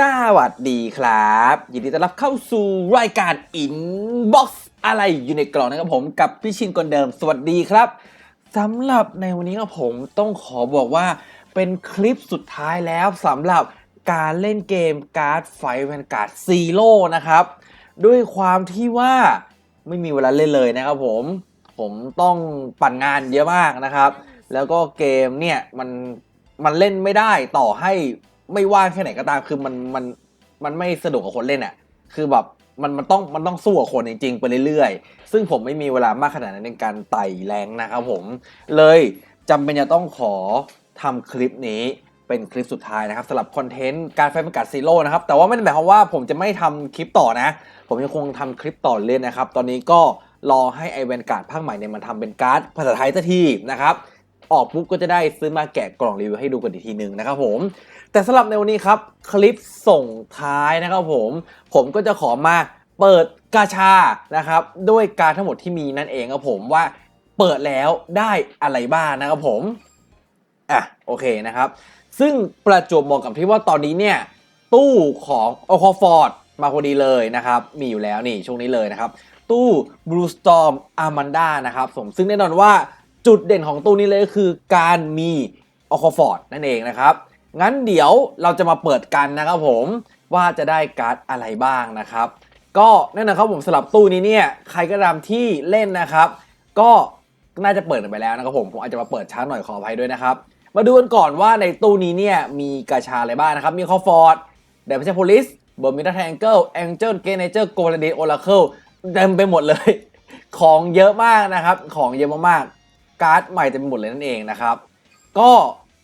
สวัสดีครับ ยินดีต้อนรับเข้าสู่รายการ Inbox อะไรอยู่ในกล่องนะครับผมกับพี่ชินคนเดิม สวัสดีครับสำหรับในวันนี้ครับผมต้องขอบอกว่าเป็นคลิปสุดท้ายแล้วสำหรับการเล่นเกมการ์ดไฟแวนการ์ดซีโร่นะครับ ด้วยความที่ว่าไม่มีเวลาเล่นเลยนะครับผม ผมต้องปั่นงานเยอะมากนะครับ แล้วก็เกมเนี่ยมันมันเล่นไม่ได้ต่อให้ ไม่ว่างแค่ไหนก็ตามคือมันมันมันไม่สะดวกกับคนเล่นอะ่ะ คือแบบมันมันต้องมันต้องสู้กับคนจริงๆไปเรื่อยๆ ซึ่งผมไม่มีเวลามากขนาดนั้นในการไต่แรงนะครับผม เลยจำเป็นจะต้องขอทำคลิปนี้เป็นคลิปสุดท้ายนะครับสำหรับคอนเทนต์การไฟประกาศซีโร่นะครับ แต่ว่าไม่ได้หมายความว่าผมจะไม่ทำคลิปต่อนะ ผมยังคงทำคลิปต่อเรื่อยนะครับ ตอนนี้ก็รอให้ไอเวนการ์ดภาคใหม่เนี่ยมันทำเป็นการ์ดภาษาไทยสักทีนะครับ ออกปุ๊บก็จะได้ซื้อมาแกะกล่องรีวิวให้ดูกันอีกทีหนึ่งนะครับผม แต่สำหรับในวันนี้ครับ คลิปส่งท้ายนะครับผม ผมก็จะขอมาเปิดกาชานะครับ ด้วยการทั้งหมดที่มีนั่นเองครับผมว่าเปิดแล้วได้อะไรบ้างนะครับผมอะโอเคนะครับ ซึ่งประจวบเหมาะกับที่ว่าตอนนี้เนี่ย ตู้ของโอคอฟอร์ดมาพอดีเลยนะครับ มีอยู่แล้วนี่ช่วงนี้เลยนะครับ ตู้ Blue Storm Amanda นะครับผมซึ่งแน่นอนว่าจุดเด่นของตู้นี้เลยก็คือการมีโอคอฟอร์ดนั่นเองนะครับ งั้นเดี๋ยวเราจะมาเปิดกันนะครับผมว่าจะได้การ์ดอะไรบ้างนะครับ ก็แน่นอนครับผมสำหรับตู้นี้เนี่ยใครก็ตามที่เล่นนะครับ ก็น่าจะเปิดไปแล้วนะครับผมผมอาจจะมาเปิดช้าหน่อยขออภัยด้วยนะครับ มาดูกันก่อนว่าในตู้นี้เนี่ยมีกาชาอะไรบ้างนะครับ มีคอฟอร์ดเดมเชโพลิสเบอร์มิดาแทงเกิลแองเจิลเกเนเจอร์โกลเดนโอราเคิลเต็มไปหมดเลย ของเยอะมากนะครับ ของเยอะมากๆการ์ดใหม่เต็มไปหมดเลยนั่นเองนะครับ ก็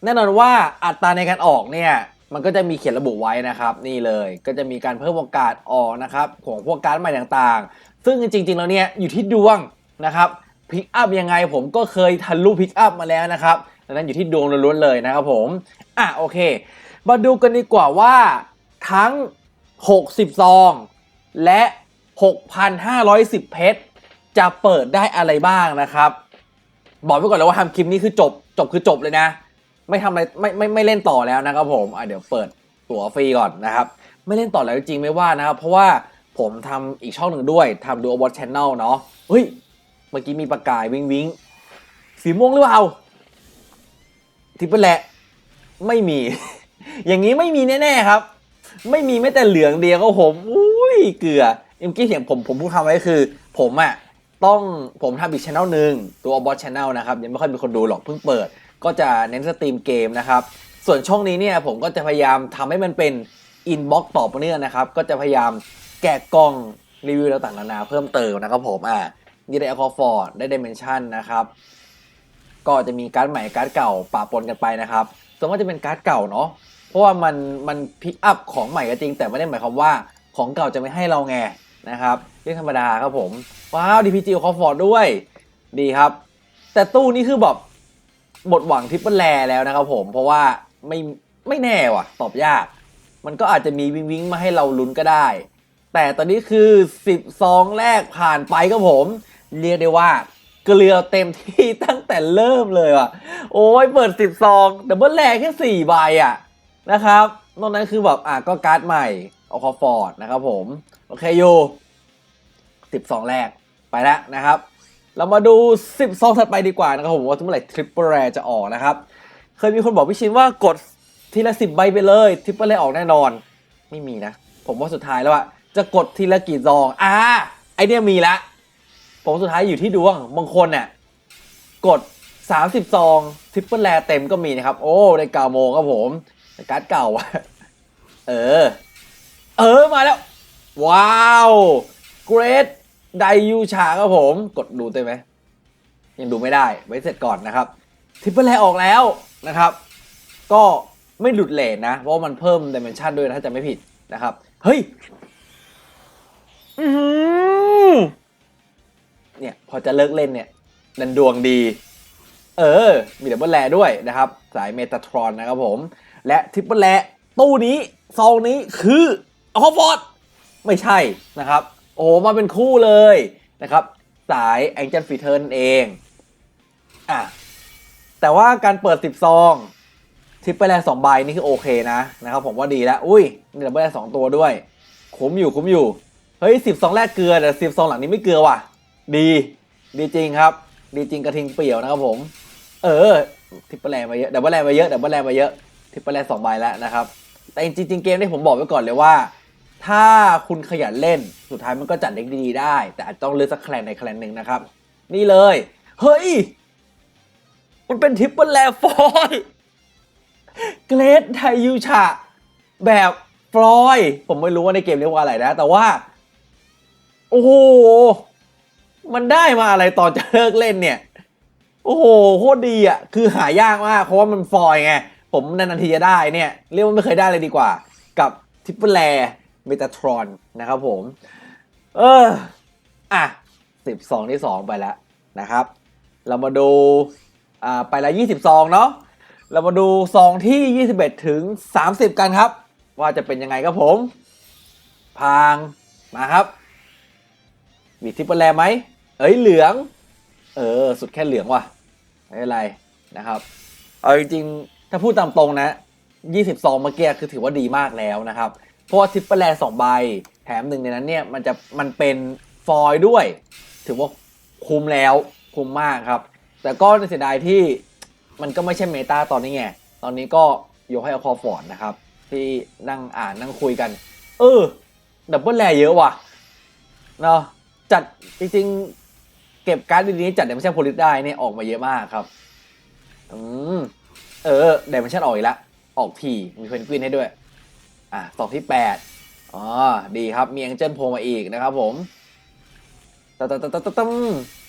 แน่นอนว่าอัตราในการออกเนี่ยมันก็จะมีเขียนระบุไว้นะครับ นี่เลยก็จะมีการเพิ่มโอกาสออกนะครับของพวกการ์ดใหม่ต่างๆ ซึ่งจริงๆแล้วเนี่ยอยู่ที่ดวงนะครับพิกอัพยังไงผมก็เคยทะลุพิกอัพมาแล้วนะครับดังนั้นอยู่ที่ดวงล้วนๆเลยนะครับผมอะโอเค มาดูกันดีกว่าว่าทั้ง 60 ซอง และ 6,510 เพชร จะเปิดได้อะไรบ้างนะครับ บอกไว้ก่อนเลยว่าทำคลิปนี้คือจบจบคือจบเลยนะ ไม่ทำอะไรไม่ไม่ไม่เล่นต่อแล้วนะครับผมอะเดี๋ยวเปิดตั๋วฟรีก่อนนะครับ ไม่เล่นต่อแล้วจริงไม่ว่านะครับ เพราะว่าผมทำอีกช่องหนึ่งด้วยทำดูอวอตชแนลเนาะเฮ้ย เมื่อกี้มีประกายวิงวิงสีม่วงหรือเปล่าทิปเปิลแหละไม่มี อย่างนี้ไม่มีแน่ๆครับ ไม่มีแม้แต่เหลืองเดียวก็ผมอุ้ยเกลือเมื่อกี้เสียงผมผมพูดคำไว้คือ ผมอะต้องผมทำอีกช่องหนึ่งตัวบอสช anel นะครับ ยังไม่ค่อยมีคนดูหรอกเพิ่งเปิด ก็จะเน้นสตรีมเกมนะครับ ส่วนช่องนี้เนี่ยผมก็จะพยายามทำให้มันเป็นอินบ็อกต่อไปเนื่องนะครับ ก็จะพยายามแกะกล่องรีวิวต่างๆนานาเพิ่มเติมนะครับผมอะนี่ได้อคอฟอร์ดได้เดเมนชันนะครับ ก็จะมีการ์ดใหม่การ์ดเก่าปะปนกันไปนะครับส่วนมากจะเป็นการ์ดเก่าเนาะเพราะว่ามันมันพิกอัพของใหม่ก็จริง แต่ไม่ได้หมายความว่าของเก่าจะไม่ให้เราไงนะครับเรื่องธรรมดาครับผมว้าว DPG คอฟอร์ดด้วยดีครับ แต่ตู้นี้คือแบบ หมดหวังทริปเปิลแลแล้วนะครับผม เพราะว่าไม่ไม่แน่ว่ะ ตอบยาก มันก็อาจจะมีวิงวิงมาให้เราลุ้นก็ได้ แต่ตอนนี้คือ10ซองแรกผ่านไปครับผม เรียกได้ว่าเกลือเต็มที่ตั้งแต่เริ่มเลยว่ะ โอ้ยเปิด10ซองดับเบิลแรกแค่4ใบอะนะครับ นอกนั้นคือแบบอะก็การ์ดใหม่เอาคอฟอร์ดนะครับผม โอเคอยู่ 12 แรกไปแล้วนะครับ เรามาดู 10 ซองถัดไปดีกว่านะครับผมว่าเมื่อไหร่ทริปเปิลแรจะออกนะครับ เคยมีคนบอกพี่ชินว่ากดทีละสิบใบไปเลยทริปเปิลแรออกแน่นอน ไม่มีนะ ผมว่าสุดท้ายแล้วอะจะกดทีละกี่ซองอ่าไอเนี้ยมีละ ผมสุดท้ายอยู่ที่ดวงบางคนเนี่ยกด 30 ซองทริปเปิลแรเต็มก็มีนะครับ โอ้ได้เก่าโมครับผมแต่การ์ดเก่าอะเออ เออมาแล้ว ว้าวเกรด ไดยูชาครับผม กดดูได้ไหม ยังดูไม่ได้ ไว้เสร็จก่อนนะครับ ทิปเปิลแรออกแล้วนะครับ ก็ไม่หลุดเลนนะ เพราะว่ามันเพิ่มดิเมนชันด้วยนะถ้าจะไม่ผิดนะครับ เฮ้ยเนี่ย พอจะเลิกเล่นเนี่ย ดันดวงดี เออ มีดับเบิลแรด้วยนะครับ สายเมตาทรอนนะครับผม และทริปเปิลแรตู้นี้ ซองนี้คือออฟฟอร์ดไม่ใช่นะครับ อ้มาเป็นคู่เลยนะครับ สายแองเจิลฟีเทอร์นเองอะแต่ว่าการเปิด 10 ซองทิปเปิลแลนสองใบนี่คือโอเคนะนะครับผมว่าดีแล้ว อุ้ยมีดับเบิลแลนสองตัวด้วยคุ้มอยู่คุ้มอยู่ เฮ้ยสิบสองแรกเกลือแต่สิบสองหลังนี้ไม่เกลือว่ะ ดี ดีจริงครับ ดีจริงกระทิงเปรี่ยวนะครับผม เออทิปเปิลแลนมาเยอะดับเบิลแลนมาเยอะดับเบิลแลนมาเยอะทิปเปิลแลนสองใบแล้วนะครับ แต่จริงๆเกมนี้ผมบอกไว้ก่อนเลยว่า ถ้าคุณขยันเล่นสุดท้ายมันก็จัดเด็กดีๆได้ แต่อาจต้องเลือกสักแคลนในแคลนหนึ่งนะครับ นี่เลย เฮ้ย มันเป็นทริปเปิลแลฟอยเกรดไทยูชะ แบบฟลอย ผมไม่รู้ว่าในเกมเรียกว่าอะไรนะ แต่ว่า โอ้โห มันได้มาอะไรตอนจะเลิกเล่นเนี่ย โอ้โห โคตรดีอะ คือหายากมาก เพราะว่ามันฟอยไง ผมนานๆทีจะได้เนี่ย เรียกว่าไม่เคยได้เลยดีกว่า กับทิปเปิลแล เมตาทรอนนะครับผม เออ อะสิบสองที่สองไปแล้วนะครับ เรามาดู อ่า ไปละยี่สิบซองเนาะ เรามาดูซองที่ 21 ถึง 30 กันครับ ว่าจะเป็นยังไงครับผม พาง มาครับ มีทิปเปอร์แลไหม เอ้ยเหลือง เออ สุดแค่เหลืองว่ะ ไม่เป็นไรนะครับ เอาจริงๆ ถ้าพูดตามตรงนะ 20 ซองเมื่อกี้คือถือว่าดีมากแล้วนะครับ เพราะว่าทิปเปอร์แลสองใบ แถมหนึ่งในนั้นเนี่ย มันจะมันเป็นฟอยล์ด้วย ถือว่าคุ้มแล้วคุ้มมากครับ แต่ก็เสียดายที่มันก็ไม่ใช่เมตาตอนนี้ไง ตอนนี้ก็ยกให้เอาคอฟอร์ดนะครับ ที่นั่งอ่านนั่งคุยกัน เออ ดับเบิลแลเยอะว่ะเนาะจัดจริงๆ เก็บการ์ดดีๆนี้จัดเดม n ชั่นโพลิสได้เนี่ยออกมาเยอะมากครับ อืม เออเดม n ชั่นออกอีกแล้วออกทีมีเพนกวินให้ด้วย อะสองที่แปดอ๋อดีครับมีแองเจิลโผล่มาอีกนะครับผมตะตะตะตตะตม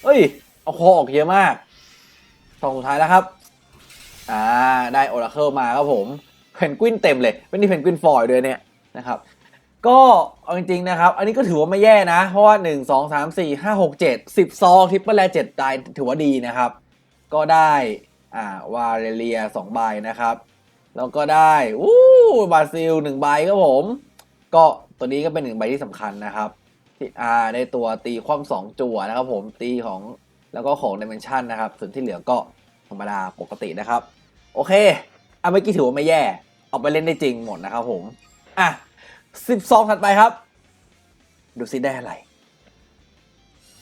เอ้ยเอาคอออกเยอะมากสองสุดท้ายแล้วครับอ่าได้โอราเคิลมาครับผมเพนกวินเต็มเลยเป็นนี่เพนกวินฟอยล์ด้วยเนี่ยนะครับก็เอาจริงๆนะครับ อันนี้ก็ถือว่าไม่แย่นะ เพราะว่า 1 2 3 4 5 6 7 10ซองทริปเปิลแลเจ็ดได้ถือว่าดีนะครับ ก็ได้อ่าวาเรเลีย2ใบนะครับ แล้วก็ได้อู้ บราซิล1ใบครับผม ก็ตัวนี้ก็เป็นหนึ่งใบที่สำคัญนะครับ ที่อ่าได้ตัวตีคว่ำสองจั่วนะครับผมตีของแล้วก็ของดิเมนชันนะครับ ส่วนที่เหลือก็ธรรมดาปกตินะครับ โอเคอะเมื่อกี้ถือว่าไม่แย่ เอาไปเล่นได้จริงหมดนะครับผม อะสิบสองถัดไปครับ ดูซิได้อะไร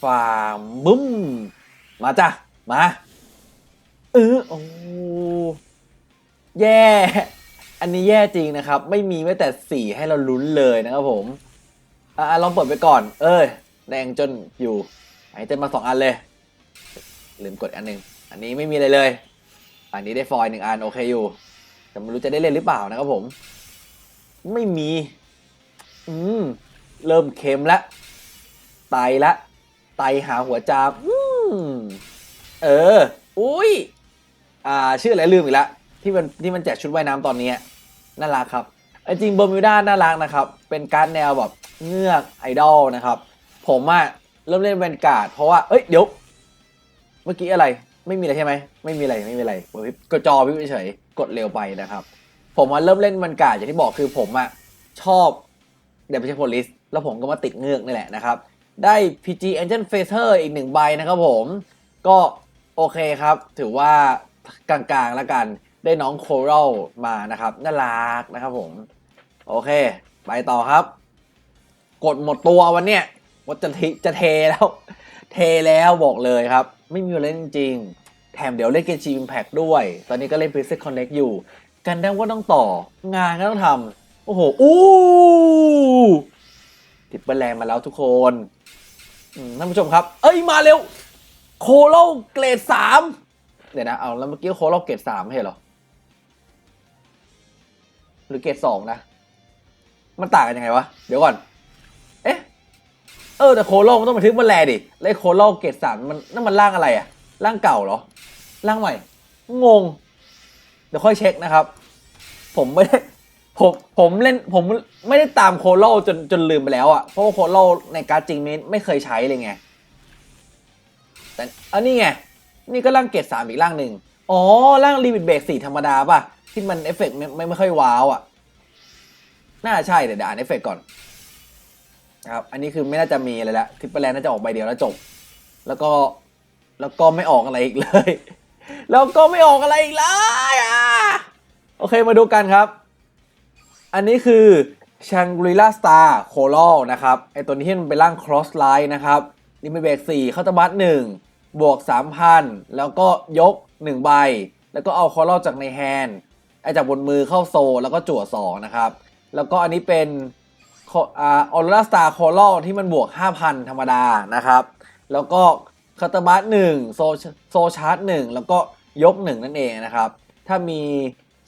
ฟาร์มบึ้ม มาจ้ะ มา เออโอ้แย่ อันนี้แย่จริงนะครับ ไม่มีแม้แต่สีให้เราลุ้นเลยนะครับผม อะลองเปิดไปก่อน เอ้ยแดงจนอยู่ไอ้เจนมาสองอันเลย ลืมกดอันหนึ่งอันนี้ไม่มีอะไรเลย อันนี้ได้ฟอยล์หนึ่งอันโอเคอยู่ แต่ไม่รู้จะได้เล่นหรือเปล่านะครับผม ไม่มี อืม เริ่มเค็มละไตละ ไตหาหัวจามอืมเออ อุ้ย อ่า ชื่ออะไรลืมอีกแล้ว ที่มันที่มันแจกชุดว่ายน้ำตอนนี้น่ารักครับจริงเบอร์มิวด้าน่ารักนะครับ เป็นการ์ดแนวแบบเงือกไอดอลนะครับ ผมอะเริ่มเล่นแวนการ์ดเพราะว่า เอ้ยเดี๋ยว เมื่อกี้อะไร ไม่มีอะไรใช่ไหม ไม่มีอะไรไม่มีอะไรกดจอพี่เฉยกดเร็วไปนะครับ ผมว่าเริ่มเล่นแวนการ์ดอย่างที่บอกคือผมอะชอบเดบิวต์โพลิสแล้วผมก็มาติดเงือกนี่แหละนะครับ ได้ PG Engine Phaser อีกหนึ่งใบนะครับผม ก็โอเคครับ ถือว่ากลางๆแล้วกัน ได้น้องโคร a l มานะครับน่ารักนะครับผม โอเค ไปต่อครับ กดหมดตัววันเนี้ยว่าจะทจะเทแล้ว เทแล้วบอกเลยครับ ไม่มีเล่นจริง แถมเดี๋ยวเล่นเกมจีมแพกด้วย ตอนนี้ก็เล่น p r i n c e s Connect อยู่ กันได้ว่าต้องต่องานก็ต้องทำโอ้โหอู้ติดเปแรงมาแล้วทุกคนท่านผู้ชมครับ เอ้ยมาเร็ว โคโลเกรดสามเดี๋ยวนะ เอาแล้วเมื่อกี้โคโลเกรดสามใช่เหรอ หรือเกรดสองนะ มันต่างกันยังไงวะ เดี๋ยวก่อน เอ๊ะ เออแต่โคโลมันต้องบันทึกมันแลดิแล้วโคโลเกรดสามมันนั่นมันร่างอะไรอะร่างเก่าเหรอ ร่างใหม่ งง เดี๋ยวค่อยเช็คนะครับ ผมไม่ได้ผมผมเล่นผมไม่ได้ตามโคโลจนจนลืมไปแล้วอะ่ะเพราะว่าโคโลในการ์ดจริงไม่ไม่เคยใช้เลยไง แต่อันนี้ไง นี่ก็ร่างเกรดสามอีกร่างหนึ่งอ๋อ ร่างลิมิตเบรกสี่ธรรมดาป่ะ ที่มันเอฟเฟกต์ไม่ไม่ไม่ค่อยว้าวอะ่ะ น่าใช่เดี๋ยวเดี๋ยวอ่านเอฟเฟกต์ก่อนนะครับ อันนี้คือไม่น่าจะมีอะไรละทิปเปอร์แลนด์น่าจะออกใบเดียวแล้วจบ แล้วก็แล้วก็ไม่ออกอะไรอีกเลย แล้วก็ไม่ออกอะไรอีกเลยอะโอเคมาดูกันครับ อันนี้คือ Shangri-La Star c o r a l นะครับไอตัวนี้ที่มันเป็นร่าง Cross Line นะครับลิมิเบรก4เข้าตบัต1บวก 3,000 แล้วก็ยก 1 ใบ แล้วก็เอา c o r a l จากในแฮนด์ ไอจากบนมือเข้าโซลแล้วก็จั่ว2นะครับ แล้วก็อันนี้เป็นออร่าสตาร์โคลที่มันบวก 5,000 ธรรมดานะครับ แล้วก็คาตาบัตหนึ่งโซโซชาร์ตหนึ่งแล้วก็ยก 1 นั่นเองนะครับ ถ้ามี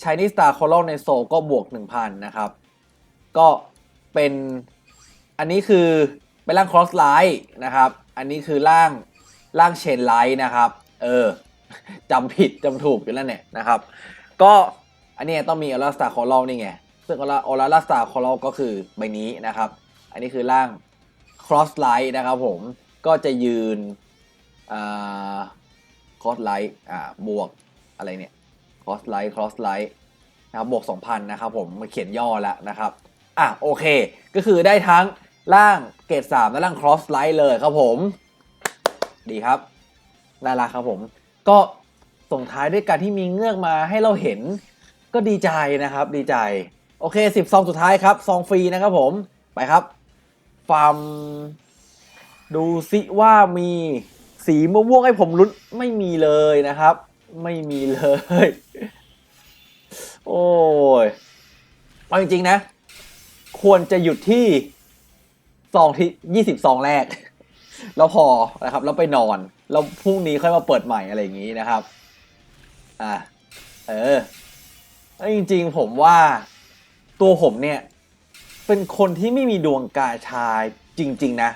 ช i นิสตาร์โคลในโซก็บวก 1,000 นะครับ ก็เป็นอันนี้คือเป็นร่าง cross line นะครับ อันนี้คือร่างร่างเชนไลท์นะครับ เออจำผิดจำถูกอยู่แล้วเนี่ยนะครับ ก็ อันนี้ต้องมีออร่าสตาร์คอลนี่ไง ซึ่งออร่าออร่าสตาร์คอลก็คือใบนี้นะครับ อันนี้คือร่าง cross line นะครับผม ก็จะยืนอ่า cross line อ่า บวกอะไรเนี่ย cross line cross line นะครับ บวก 2,000 นะครับผมมาเขียนย่อแล้วนะครับ อะโอเค ก็คือได้ทั้งร่างเกรด3และร่าง cross line เลยครับผม ดีครับ น่ารักครับผม ก็ส่งท้ายด้วยการที่มีเงือกมาให้เราเห็น ก็ดีใจนะครับดีใจ โอเค10ซองสุดท้ายครับซองฟรีนะครับผมไปครับฟาร์มดูซิว่ามีสีม่วงให้ผมลุ้นไม่มีเลยนะครับ ไม่มีเลย โอ้ยเอาจริงๆนะ ควรจะหยุดที่ซองที่ยี่สิบซองแรก แล้วพอนะครับแล้วไปนอนแล้วพรุ่งนี้ค่อยมาเปิดใหม่อะไรอย่างนี้นะครับ อ่าเออ แล้วจริงๆผมว่าตัวผมเนี่ย เป็นคนที่ไม่มีดวงกาชายจริง ๆ นะ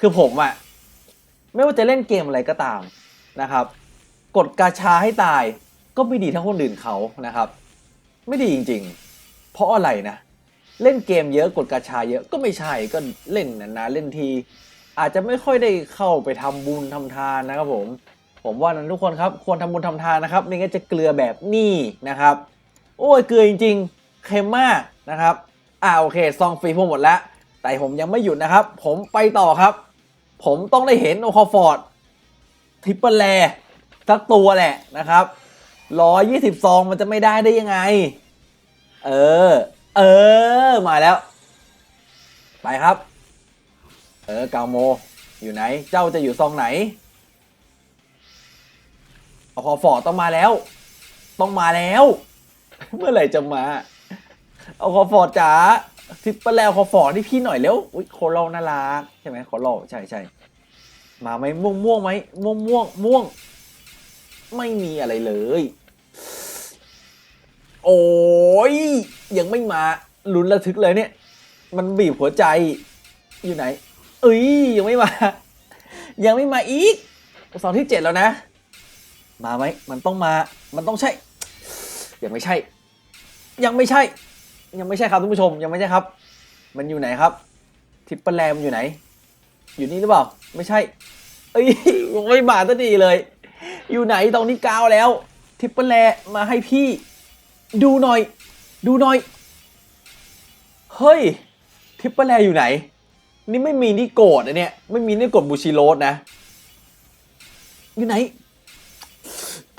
คือผมอะไม่ว่าจะเล่นเกมอะไรก็ตามนะครับ กดกาชาให้ตายก็ไม่ดีเท่าคนอื่นเขานะครับ ไม่ดีจริง ๆ เพราะอะไรนะ เล่นเกมเยอะกดกาชาเยอะก็ไม่ใช่ก็เล่นนานๆเล่นที อาจจะไม่ค่อยได้เข้าไปทำบุญทำทานนะครับผม ผมว่านั้นทุกคนครับควรทำบุญทำทานนะครับไม่งั้นจะเกลือแบบนี้นะครับ โอ้ยเกลือจริงๆเค็มมากนะครับอ่าโอเคซองฟรีผมหมดแล้ว แต่ผมยังไม่หยุดนะครับ ผมไปต่อครับ ผมต้องได้เห็นโอคอฟอร์ดทิปเปิลแลสักตัวแหละนะครับร้อยยี่สิบซองมันจะไม่ได้ได้ยังไง เออ เออ มาแล้ว ไปครับ เออกาโม อยู่ไหน เจ้าจะอยู่ซองไหนเอาคอฟอร์ดต้องมาแล้ว ต้องมาแล้ว เมื่อไหร่จะมา เอาคอฟอร์ดจ๋าทิปเปอร์แล้วคอฟอร์ดที่พี่หน่อยเร็วอุ้ยโคโลน่ารักใช่ไหมโคโลใช่ใช่มาไหมม่วงม่วงไหมม่วงม่วงม่วง ไม่มีอะไรเลย โอ้ยยังไม่มาลุ้นระทึกเลยเนี่ย มันบีบหัวใจอยู่ไหน เอ้ยยังไม่มา ยังไม่มาอีกสองที่เจ็ดแล้วนะ มาไหมมันต้องมา มันต้องใช่ ยังไม่ใช่ ยังไม่ใช่ ยังไม่ใช่ครับท่านผู้ชม ยังไม่ใช่ครับ มันอยู่ไหนครับ ทิปเปอร์แรมอยู่ไหน อยู่นี่หรือเปล่า ไม่ใช่ เอ้ยไม่มาสักทีเลย อยู่ไหนตรงนี้กาวแล้ว ทิปเปอร์แรมาให้พี่ ดูหน่อย ดูหน่อย เฮ้ย ทิปเปอร์แรอยู่ไหน นี่ไม่มีนี่โกดนะเนี่ย ไม่มีนี่กดบูชิโรสนะ อยู่ไหน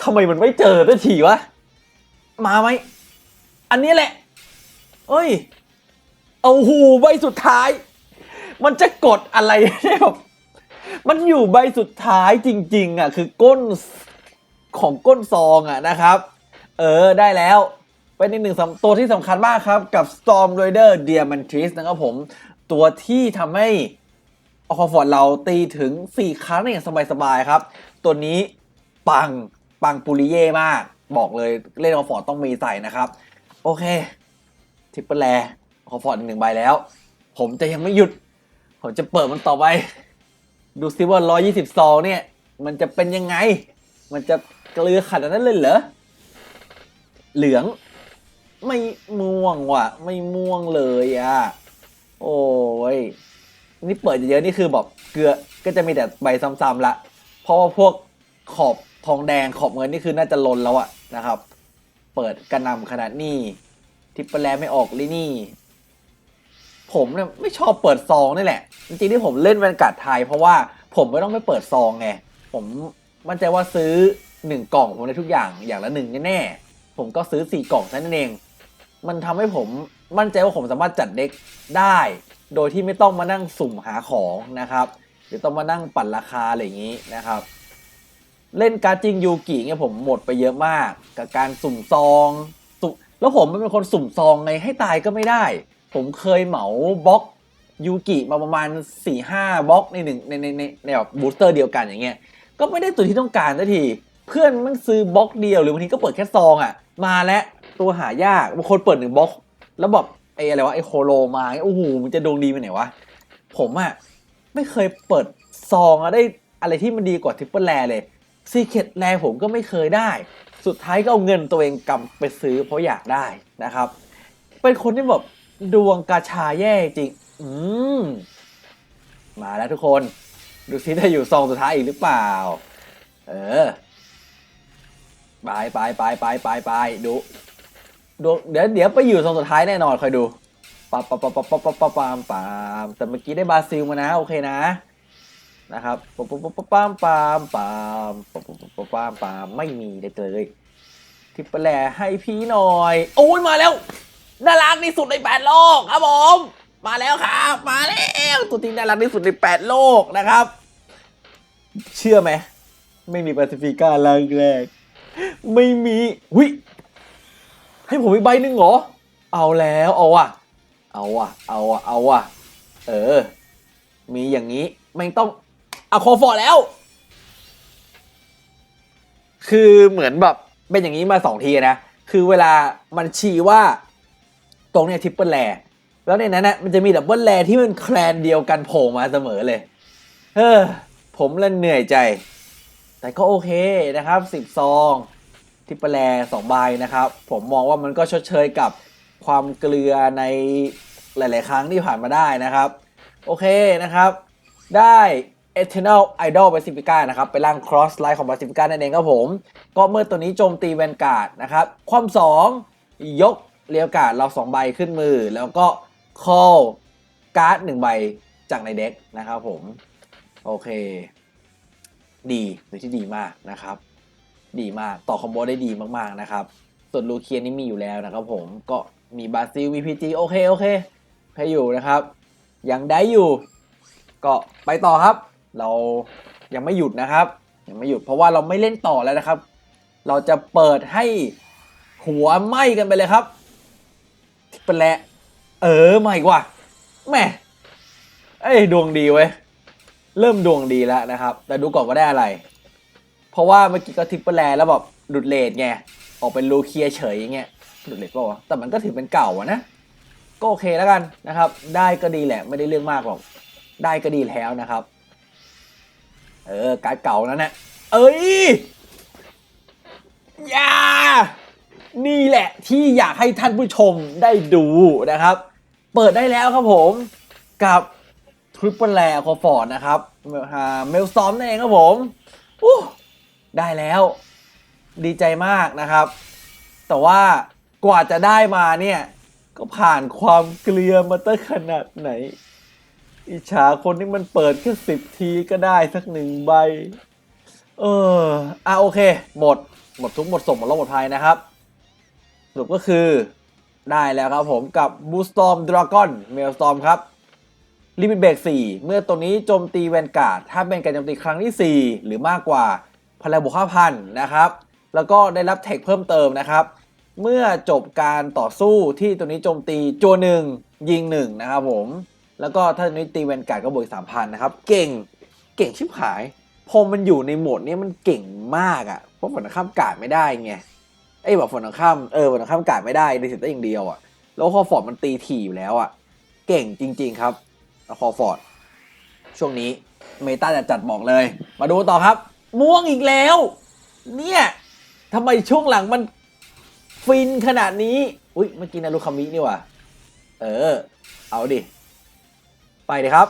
ทำไมมันไม่เจอสักทีวะ มาไหม อันนี้แหละ เอ้ย เอาหูใบสุดท้าย มันจะกดอะไรเนี่ยแบบมันอยู่ใบสุดท้ายจริง ๆ อะ คือก้นของก้นซองอะนะครับ เออได้แล้วเป็นอีกหนึ่งตัวที่สำคัญมากครับ กับ Storm Raider Diamantris นะครับผม ตัวที่ทำให้ออคอฟอร์ดเราตีถึง 4 ครั้งได้อย่างสบาย ๆ ครับ ตัวนี้ปังปังปุริเย่มาก บอกเลยเล่นออคอฟอร์ดต้องมีใส่นะครับ โอเคทิปเปอร์แลออคอฟอร์ดอีกหนึ่งใบแล้ว ผมจะยังไม่หยุด ผมจะเปิดมันต่อไป ดูซิว่า122เนี่ย มันจะเป็นยังไง มันจะเกลือขนาดนั้นเลยเหรอ เหลือง ไม่ม่วงว่ะ ไม่ม่วงเลยอะ โอ้ย นี่เปิดเยอะๆนี่คือแบบเกลือก็จะมีแต่ใบซ้ำๆละ เพราะว่าพวกขอบทองแดงขอบเงินนี่คือน่าจะลนแล้วอะ นะครับ เปิดกระนำขนาดนี้ ทิปเปอร์แลไม่ออกเลยนี่ ผมเนี่ยไม่ชอบเปิดซองนี่แหละ จริงๆที่ผมเล่นแวนการ์ดไทย เพราะว่าผมไม่ต้องไปเปิดซองไง ผมมั่นใจว่าซื้อหนึ่งกล่องผมได้ทุกอย่างอย่างละหนึ่งแน่ผมก็ซื้อสี่กล่องแค่นั้นเอง มันทำให้ผมมั่นใจว่าผมสามารถจัดเด็กได้ โดยที่ไม่ต้องมานั่งสุ่มหาของนะครับ หรือต้องมานั่งปั่นราคาอะไรอย่างนี้นะครับ เล่นการ์ดจริงยูกิเนี่ยผมหมดไปเยอะมาก กับการสุ่มซองสุ่มแล้วผมเป็นคนสุ่มซองไงให้ตายก็ไม่ได้ ผมเคยเหมาบล็อกยูกิมาประมาณ4ี่ห้าบล็อกในหนึ่งในในในในแบบบูสเตอร์เดียวกันอย่างเงี้ยก็ไม่ได้ตัวที่ต้องการสักที เพื่อนมันซื้อบล็อกเดียวหรือบางทีก็เปิดแค่ซองอะ มาแล้วตัวหายากบางคนเปิดหนึ่งบล็อก แล้วแบบไอ้อะไรวะไอ้โคโลมาโอ้โหมันจะดวงดีไปไหนวะผมอะไม่เคยเปิดซองอะได้อะไรที่มันดีกว่าทริปเปิลแรเลย ซีเคตดแลผมก็ไม่เคยได้ สุดท้ายก็เอาเงินตัวเองกำไปซื้อเพราะอยากได้นะครับ เป็นคนที่แบบดวงกาชาแย่จริง อืม มาแล้วทุกคน ดูซิจะอยู่ซองสุดท้ายอีกหรือเปล่า เออ ไปไปไปไปไปไปดูดูเดี๋ยวเดี๋ยวไปอยู่ซองสุดท้ายแน่นอนคอยดูปั๊บปั๊บปั๊บปั๊บปั๊บปั๊บปั๊บแต่เมื่อกี้ได้บาซิลมานะ โอเคนะ นะครับปั๊บปั๊บปั๊บปั๊บปั๊บปั๊บปั๊บปั๊บปั๊บปั๊บปั๊บปั๊บไม่มีเลยเลยทิปเปอร์แลให้พี่หน่อย โอ้ยมาแล้ว น่ารักที่สุดในแปดโลกครับผม มาแล้วครับ มาแล้วตัวที่น่ารักที่สุดในแปดโลกนะครับ เชื่อไหม ไม่มีแปซิฟิก้าลังแรก ไม่มีหุยให้ผมอีกใบหนึ่งเหรอ เอาแล้วเอาอะเอาอะเอาอะเอาอะเออ มีอย่างนี้ไม่ต้อง เอาคอฟอร์แล้ว คือเหมือนแบบเป็นอย่างนี้มาสองทีนะ คือเวลามันชี้ว่าตรงเนี้ยทริปเปิลแลแล้วในนั้นนะมันจะมีดับเบิลแลที่มันแคลนเดียวกันโผล่มาเสมอเลย เออ ผมละเหนื่อยใจ แต่ก็โอเคนะครับสิบซองทิปเปิลแลสองใบนะครับ ผมมองว่ามันก็ชดเชยกับความเกลือในหลาย ๆ ครั้งที่ผ่านมาได้นะครับ โอเคนะครับ ได้ Eternal Idol Pacifica นะครับไปล่าง Cross Line ของ Pacifica นั่นเองครับผม ก็เมื่อตัวนี้โจมตีแวนการ์ดนะครับ ความสองยกเรียวการ์ดเราสองใบขึ้นมือ แล้วก็ call การ์ดหนึ่งใบจากในเด็กนะครับผม โอเค ดีหรือที่ดีมากนะครับ ดีมากต่อคอมโบได้ดีมากๆนะครับ ส่วนลูเคียนนี่มีอยู่แล้วนะครับผมก็มีบาซิลมีพีจีโอเคโอเคให้อยู่นะครับ ยังได้อยู่ ก็ไปต่อครับ เรายังไม่หยุดนะครับยังไม่หยุดเพราะว่าเราไม่เล่นต่อแล้วนะครับ เราจะเปิดให้หัวไหม้กันไปเลยครับเป็นแหละเออใหม่กว่าแม่เอ้ยดวงดีเว้ยเริ่มดวงดีแล้วนะครับ แต่ดูก่อนว่าได้อะไร เพราะว่าเมื่อกี้ก็ทิปเปอร์แลแล้วแบบหลุดเลทไงออกเป็นลูเคียเฉยอย่างเงี้ยหลุดเลทเปล่าวะแต่มันก็ถือเป็นเก่าอะนะก็โอเคแล้วกันนะครับ ได้ก็ดีแหละไม่ได้เรื่องมากหรอกได้ก็ดีแล้วนะครับ เออ การเก่านั้นนะเอ้ยย่านี่แหละที่อยากให้ท่านผู้ชมได้ดูนะครับ เปิดได้แล้วครับผมกับทริปเปิลแลคอฟอร์ดนะครับเมลซอมนั่นเองครับผมอู้ได้แล้วดีใจมากนะครับ แต่ว่ากว่าจะได้มาเนี่ย ก็ผ่านความเกลียมาตั้งขนาดไหน อิจฉาคนที่มันเปิดแค่สิบทีก็ได้สักหนึ่งใบ เออ อะโอเค หมด หมดทุกหมดส่งหมดรอบหมดภัยนะครับ สรุปก็คือได้แล้วครับผมกับ b o o s t o r m Dragon Maelstrom ครับลิมิตเบรก4เมื่อตัวนี้โจมตีแวนการ์ด ถ้าเป็นการโจมตีครั้งที่ 4 หรือมากกว่าพลังบวก5,000นะครับ แล้วก็ได้รับเทคเพิ่มเติมนะครับ เมื่อจบการต่อสู้ที่ตัวนี้โจมตีโจหนึ่งยิงหนึ่งนะครับผม แล้วก็ถ้านี้ตีแวนการ์ดก็บวกสามพันนะครับ เก่งเก่งชิบหาย พอมันอยู่ในโหมดนี้มันเก่งมากอะ่ะเพราะฝนข้ามกาดไม่ได้ไงไอ้แบบฝนข้ามเออฝนข้ามกาดไม่ได้ในสิทธิ์ได้อย่างเดียวอะ่ะแล้วคอฟอร์ดมันตีถี่อยู่แล้วอะ่ะ เก่งจริง ๆ ครับคอฟอร์ดช่วงนี้เมตาจะจัดบอกเลย มาดูต่อครับ ม่วงอีกแล้ว เนี่ยทำไมช่วงหลังมันฟินขนาดนี้ อุ้ยเมื่อกี้นารุคามินี่ว่ะเออ เอาดิ ไปดิครับ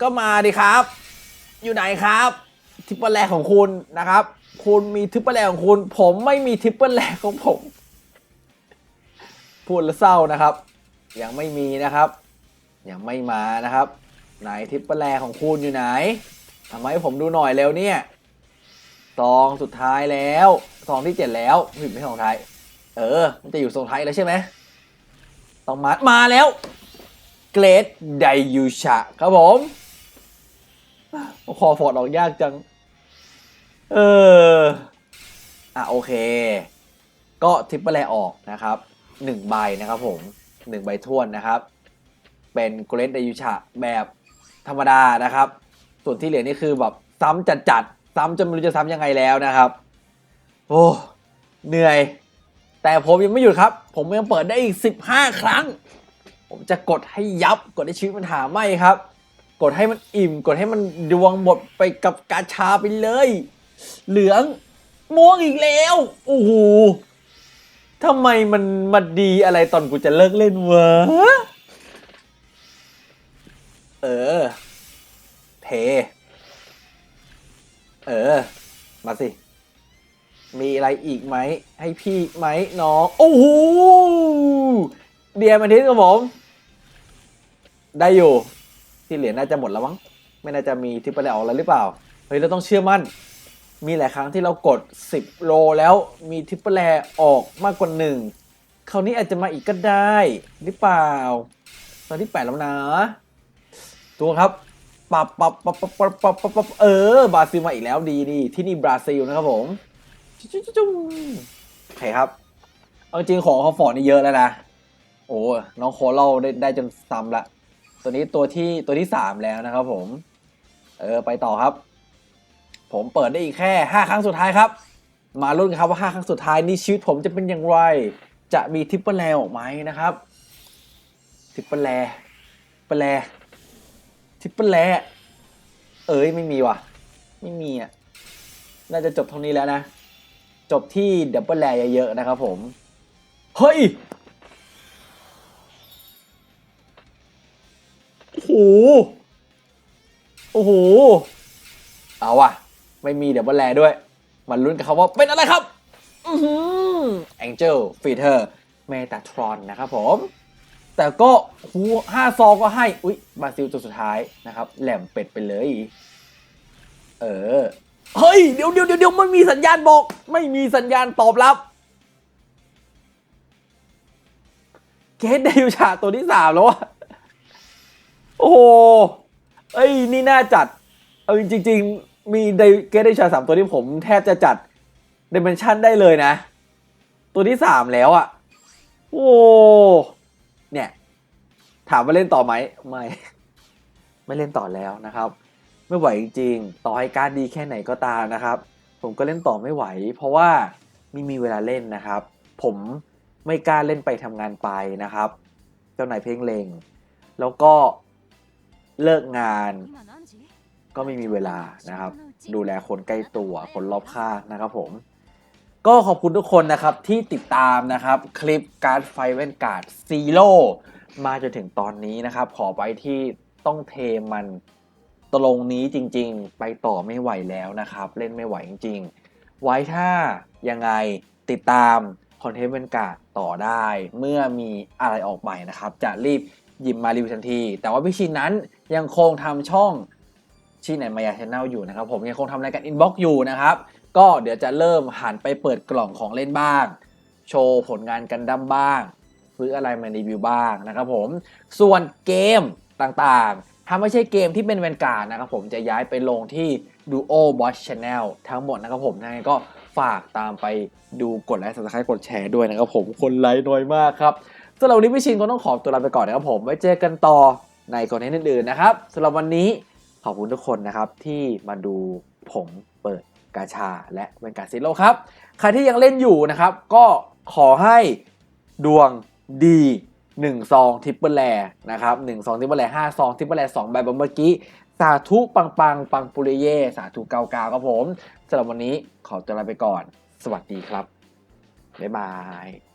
ก็มาดิครับ อยู่ไหนครับ ทิปเปิลแรกของคุณนะครับ คุณมีทิปเปิลแรกของคุณ ผมไม่มีทิปเปิลแรกของผม พูดแล้วเศร้านะครับ ยังไม่มีนะครับ ยังไม่มานะครับ ไหนทิปเปิลแรกของคุณอยู่ไหนทำไมาให้ผมดูหน่อยเร็วเนี่ยซองสุดท้ายแล้วซองที่เจ็ดแล้วผิดไม่ใช่ของท้าย เออ มันจะอยู่ทรงไทายแล้วใช่ไหมต้องมามาแล้ว เกรดไดยูชะครับผมคอฟอร์ดออกยากจัง เออ อะโอเค ก็ทิปเปอร์แลออกนะครับหนึ่งใบนะครับผมหนึ่งใบท้วนนะครับ เป็นเกรดไดยูชะแบบธรรมดานะครับ ส่วนที่เหลือนี่คือแบบซ้ำจัดจัดๆซ้ำจนไม่รู้จะซ้ำยังไงแล้วนะครับ โอ้เหนื่อย แต่ผมยังไม่หยุดครับ ผมยังเปิดได้อีก 15 ครั้ง ผมจะกดให้ยับกดให้ชีวิตมันหาไม่ครับ กดให้มันอิ่ม กดให้มันดวงหมดไปกับกาชาไปเลย เหลืองม่วงอีกแล้วโอ้โหทำไมมันมาดีอะไรตอนกูจะเลิกเล่นวะเออเทเออ มาสิ มีอะไรอีกไหม ให้พี่ไหมน้อง โอ้โหเดียมันทิสกับผม ได้อยู่ที่เหรียญน่าจะหมดแล้วมั้งไม่น่าจะมีทิปเปอร์แลออกแล้วหรือเปล่าเฮ้ยเราต้องเชื่อมั่น มีหลายครั้งที่เรากด 10 โลแล้วมีทิปเปอร์แลออกมากกว่าหนึ่งคราวนี้อาจจะมาอีกก็ได้หรือเปล่า ตอนที่ 8 แล้วนะตัวครับปับปับปับปับปับปับปับปับเออบราซิลมาอีกแล้วดีดีที่นี่บราซิลนะครับผมจุ๊จุ๊จุ๊จุ๊โอเคครับเอาจริงของคอมฟอร์นี่เยอะแล้วนะโอ้น้องโคเล่าได้ได้จนซ้ำละ ตัวนี้ตัวที่ตัวที่สามแล้วนะครับผม เออไปต่อครับ ผมเปิดได้อีกแค่ห้าครั้งสุดท้ายครับ มาลุ้นกันครับว่าห้าครั้งสุดท้ายนี้ชีวิตผมจะเป็นอย่างไร จะมีทิปเปอร์แลออกไหมนะครับทิปเปอร์แลทิปเปอร์แลทิปเปิลแลเอ้ยไม่มีว่ะ ไม่มีอะน่าจะจบเท่านี้แล้วนะ จบที่ดับเบิลแลเยอะๆนะครับผม เฮ้ย ห โอ้โห เอาว่ะ ไม่มีดับเบิลแลด้วย มันลุ้นกันครับว่าเป็นอะไรครับอือหือ Angel Feeder Metatron นะครับผม แต่ก็หูห้าซองก็ให้ อุ๊ย บราซิลตัวสุดท้ายนะครับ แหลมเป็ดไปเลย เออ เฮ้ย เดี๋ยวเดี๋ยวเดี๋ยวเดี๋ยวไม่มีสัญญาณบอก ไม่มีสัญญาณตอบรับเกตเดยูชาตัวที่สามแล้วอะ โอ้โหเอ้ย นี่น่าจัด เอาจริง ๆ มีเดเกตเดยูชาสามตัวที่ผมแทบจะจัดเดเ n นชั่นได้เลยนะ ตัวที่สามแล้วอะโอ้เนี่ย ถามว่าเล่นต่อไหม ไม่ ไม่เล่นต่อแล้วนะครับ ไม่ไหวจริงๆ ต่อให้การดีแค่ไหนก็ตามนะครับ ผมก็เล่นต่อไม่ไหว เพราะว่าไม่มีเวลาเล่นนะครับ ผมไม่กล้าเล่นไปทำงานไปนะครับ เจ้านายเพ่งเลงแล้วก็ เลิกงานก็ไม่มีเวลานะครับ ดูแลคนใกล้ตัวคนรอบข้างนะครับผม ก็ขอบคุณทุกคนนะครับที่ติดตามนะครับ คลิปการ์ดไฟเวนการ์ดซีโร่มาจนถึงตอนนี้นะครับ ขอไปที่ต้องเทมันตรงนี้จริง ๆ ไปต่อไม่ไหวแล้วนะครับ เล่นไม่ไหวจริง ๆ ไว้ถ้ายังไงติดตามคอนเทนต์เวนการ์ดต่อได้ เมื่อมีอะไรออกใหม่นะครับ จะรีบ หยิบมารีวิวทันที แต่ว่าพี่ชินนั้นยังคงทำช่องชีไหนมายาชแนลอยู่นะครับผมยังคงทำรายการอินบ็อกซ์อยู่นะครับ ก็เดี๋ยวจะเริ่มหันไปเปิดกล่องของเล่นบ้าง โชว์ผลงานกันดั้มบ้างซื้ออะไรมารีวิวบ้างนะครับผม ส่วนเกมต่างๆ ถ้าไม่ใช่เกมที่เป็นแวนการ์นะครับผมจะย้ายไปลงที่ Duo Boss Channel ทั้งหมดนะครับผมยังไงก็ฝากตามไปดูกดไลค์ subscribe กดแชร์ด้วยนะครับผมคนไลค์น้อยมากครับ สำหรับวันนี้พี่ชินก็ต้องขอตัวลาไปก่อนนะครับผม ไว้เจอกันต่อในคอนเทนต์อื่นๆนะครับสำหรับวันนี้ขอบคุณทุกคนนะครับที่มาดูผมเปิดกาชาและเป็นการซิโลครับ ใครที่ยังเล่นอยู่นะครับ ก็ขอให้ดวงดี1ซองทิปเปอร์แลนะครับ1ซองทิปเปอร์แล5ซองทิปเปอร์แล2ใบเมื่อกี้ สาธุปังปังปังปุริเย่สาธุเกากาครับผมสำหรับวันนี้ขอตัวลาไปก่อน สวัสดีครับ บ๊ายบาย